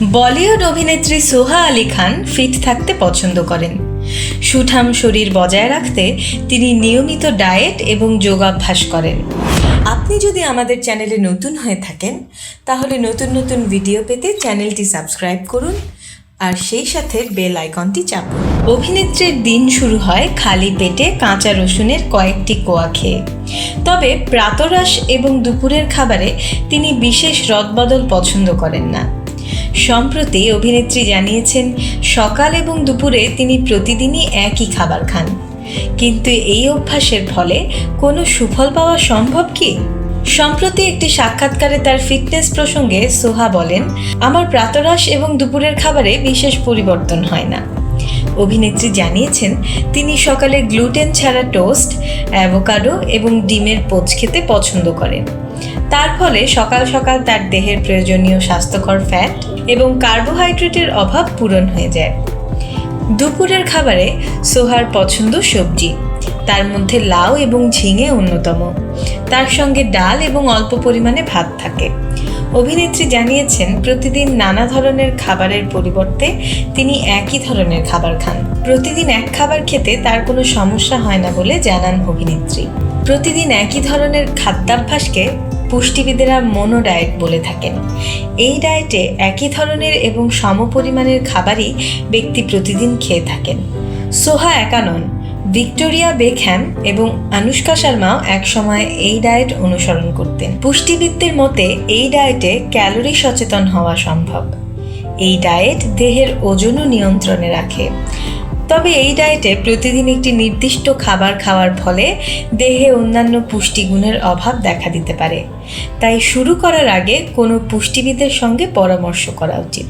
বলিউড অভিনেত্রী সোহা আলী খান ফিট থাকতে পছন্দ করেন। সুঠাম শরীর বজায় রাখতে তিনি নিয়মিত ডায়েট এবং যোগাভ্যাস করেন। আপনি যদি আমাদের চ্যানেলে নতুন হয়ে থাকেন, তাহলে নতুন নতুন ভিডিও পেতে চ্যানেলটি সাবস্ক্রাইব করুন আর সেই সাথে বেল আইকনটি চাপুন। অভিনেত্রীর দিন শুরু হয় খালি পেটে কাঁচা রসুনের কয়েকটি কোয়া খেয়ে। তবে প্রাতরাশ এবং দুপুরের খাবারে তিনি বিশেষ রদবদল পছন্দ করেন না। সম্প্রতি অভিনেত্রী জানিয়েছেন, সকাল এবং দুপুরে তিনি প্রতিদিনই একই খাবার খান। কিন্তু এই অভ্যাসের ফলে কোনো সুফল পাওয়া সম্ভব কি? সম্প্রতি একটি সাক্ষাৎকারে তার ফিটনেস প্রসঙ্গে সোহা বলেন, আমার প্রাতরাশ এবং দুপুরের খাবারে বিশেষ পরিবর্তন হয় না। অভিনেত্রী জানিয়েছেন, তিনি সকালে গ্লুটেন ছাড়া টোস্ট, অ্যাভোকাডো এবং ডিমের পোচ খেতে পছন্দ করেন। তার ফলে সকাল সকাল তার দেহের প্রয়োজনীয় স্বাস্থ্যকর ফ্যাট এবং কার্বোহাইড্রেটের অভাব পূরণ হয়ে যায়। দুপুরের খাবারে সোহার পছন্দ সবজি, তার মধ্যে লাউ এবং ঝিঙে অন্যতম। তার সঙ্গে ডাল এবং অল্প পরিমাণে ভাত থাকে। অভিনেত্রী জানিয়েছেন, প্রতিদিন নানা ধরনের খাবারের পরিবর্তে তিনি একই ধরনের খাবার খান। প্রতিদিন এক খাবার খেতে তার কোনো সমস্যা হয় না বলে জানান অভিনেত্রী। প্রতিদিন একই ধরনের খাদ্যাভ্যাসকে পুষ্টিবিদেরা মোনো ডায়েট বলে থাকেন। এই ডায়েটে একই ধরনের এবং সমপরিমাণের খাবারই ব্যক্তি প্রতিদিন খেয়ে থাকেন। সোহা একানন, ভিক্টোরিয়া বেকহ্যাম এবং আনুষ্কা শর্মাও একসময় এই ডায়েট অনুসরণ করতেন। পুষ্টিবিদদের মতে, এই ডায়েটে ক্যালোরি সচেতন হওয়া সম্ভব। এই ডায়েট দেহের ওজনও নিয়ন্ত্রণে রাখে। তবে এই ডায়েটে প্রতিদিন একটি নির্দিষ্ট খাবার খাওয়ার ফলে দেহে অন্যান্য পুষ্টিগুণের অভাব দেখা দিতে পারে। তাই শুরু করার আগে কোনো পুষ্টিবিদের সঙ্গে পরামর্শ করা উচিত।